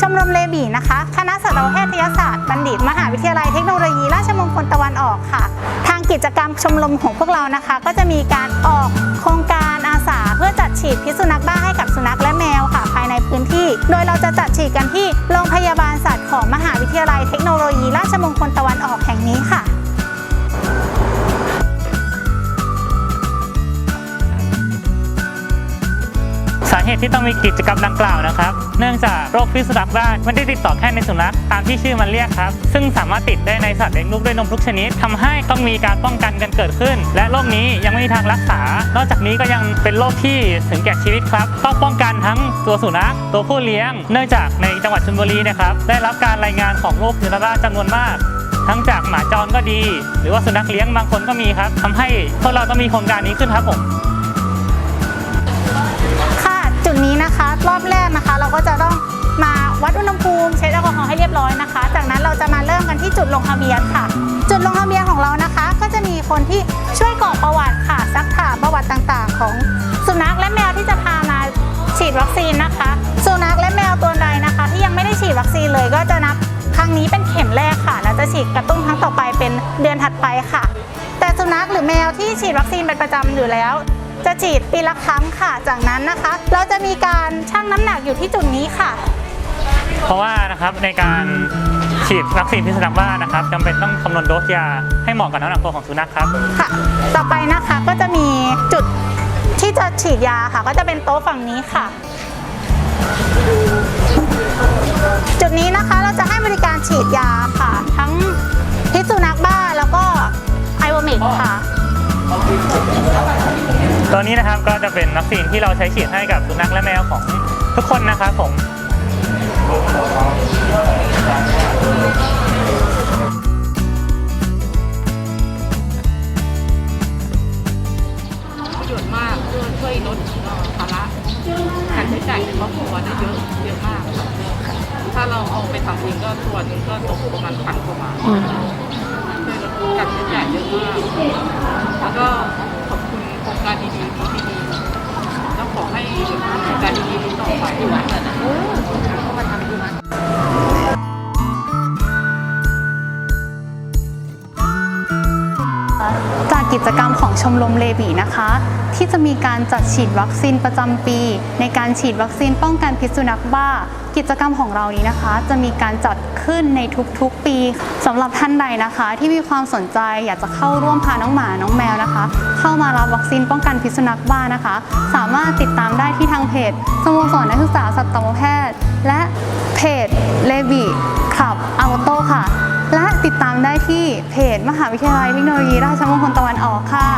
ชมรมเลบีนะคะ คณะสัตวแพทยศาสตร์บัณฑิต มหาวิทยาลัยเทคโนโลยี ราชมงคลตะวันออกค่ะ ทางกิจกรรมชมรมของพวกเรานะคะ ก็จะมีการออกโครงการอาสาเพื่อจัดฉีดพิษสุนัขบ้าให้กับสุนัขและแมวค่ะ ภายในพื้นที่ โดยเราจะจัดฉีดกันที่โรงพยาบาลสัตว์ของมหาวิทยาลัยเทคโนโลยี ราชมงคลตะวันออกแห่งนี้ค่ะ เหตุที่ต้องมีกิจกรรมดังกล่าวนะครับ เนื่องจากโรคพิษสุนัขบ้าไม่ได้ติดต่อแค่ในสุนัขตามที่ชื่อมันเรียกครับ ซึ่งสามารถติดได้ในสัตว์เลี้ยงลูกด้วยนมทุกชนิดทำให้ต้องมีการป้องกันกันเกิดขึ้น และโรคนี้ยังไม่มีทางรักษา นอกจากนี้ก็ยังเป็นโรคที่ถึงแก่ชีวิตครับ ต้องป้องกันทั้งตัวสุนัขตัวผู้เลี้ยง เนื่องจากในจังหวัดชลบุรีนะครับได้รับการรายงานของโรคพิษสุนัขบ้าจำนวนมากทั้งจากหมาจรก็ดี หรือว่าสุนัขเลี้ยงบางคนก็มีครับทำให้พวกเราต้องมีโครงการนี้ขึ้นครับผม ดอุณหภูมิเช็ดแอลกอฮอล์ให้เรียบร้อยนะคะ จากนั้นเราจะมาเริ่มกันที่จุดลงทะเบียนค่ะ จุดลงทะเบียนของเรานะคะ ก็จะมีคนที่ช่วยกรอกประวัติค่ะซักถามประวัติต่างๆ ของสุนัขและแมวที่จะพามาฉีดวัคซีนนะคะ สุนัขและแมวตัวใดนะคะ ที่ยังไม่ได้ฉีดวัคซีนเลยก็จะนับครั้งนี้เป็นเข็มแรกค่ะแล้วจะฉีดกระตุ้นครั้งต่อไปเป็นเดือนถัดไปค่ะ แต่สุนัขหรือแมวที่ฉีดวัคซีนเป็นประจำอยู่แล้ว จะฉีดปีละครั้งค่ะ จากนั้นนะคะ เราจะมีการชั่งน้ำหนักอยู่ที่จุดนี้ค่ะ ราะว่านะครับในการฉีดวัคซีนพิษสุนัขบ้านะครับจำเป็นต้องคำนวณโดสยาให้เหมาะกับน้ำหนักตัวของสุนัขครับ ค่ะ ต่อไปนะคะก็จะมีจุดที่จะฉีดยาค่ะ ก็จะเป็นโต๊ะฝั่งนี้ค่ะ จุดนี้นะคะเราจะให้บริการฉีดยาค่ะ ทั้งพิษสุนัขบ้าแล้วก็ไอโอมิกค่ะ ตัวนี้นะครับก็จะเป็นวัคซีนที่เราใช้ฉีดให้กับสุนัขและแมวของทุกคนนะครับผม ช้จ่ายในครอบครัวได้เยอะเยอะมากค่ะถ้าเราเอาไปทำเองก็ตัวหนึงก็ตกประมาณพันกว่าบาทช่วยลดการใช้จ่ายเยอะมากแล้วก็ขอบคุณโครงการดีๆนี้ที่ดี กิจกรรมของชมรมเลบีนะคะ ที่จะมีการจัดฉีดวัคซีนประจำปี ในการฉีดวัคซีนป้องกันพิษสุนัขบ้า กิจกรรมของเรานี้นะคะ จะมีการจัดขึ้นในทุกๆปีสำหรับท่านใดนะคะ ที่มีความสนใจอยากจะเข้าร่วมพาน้องหมาน้องแมวนะคะ เข้ามารับวัคซีนป้องกันพิษสุนัขบ้านะคะ สามารถติดตามได้ที่ทางเพจสโมสรนักศึกษาสัตวแพทย์ และเพจเลบีคลับอัลโตค่ะ และติดตามได้ที่เพจมหาวิทยาลัยเทคโนโลยีราชมงคลตะวันออกค่ะ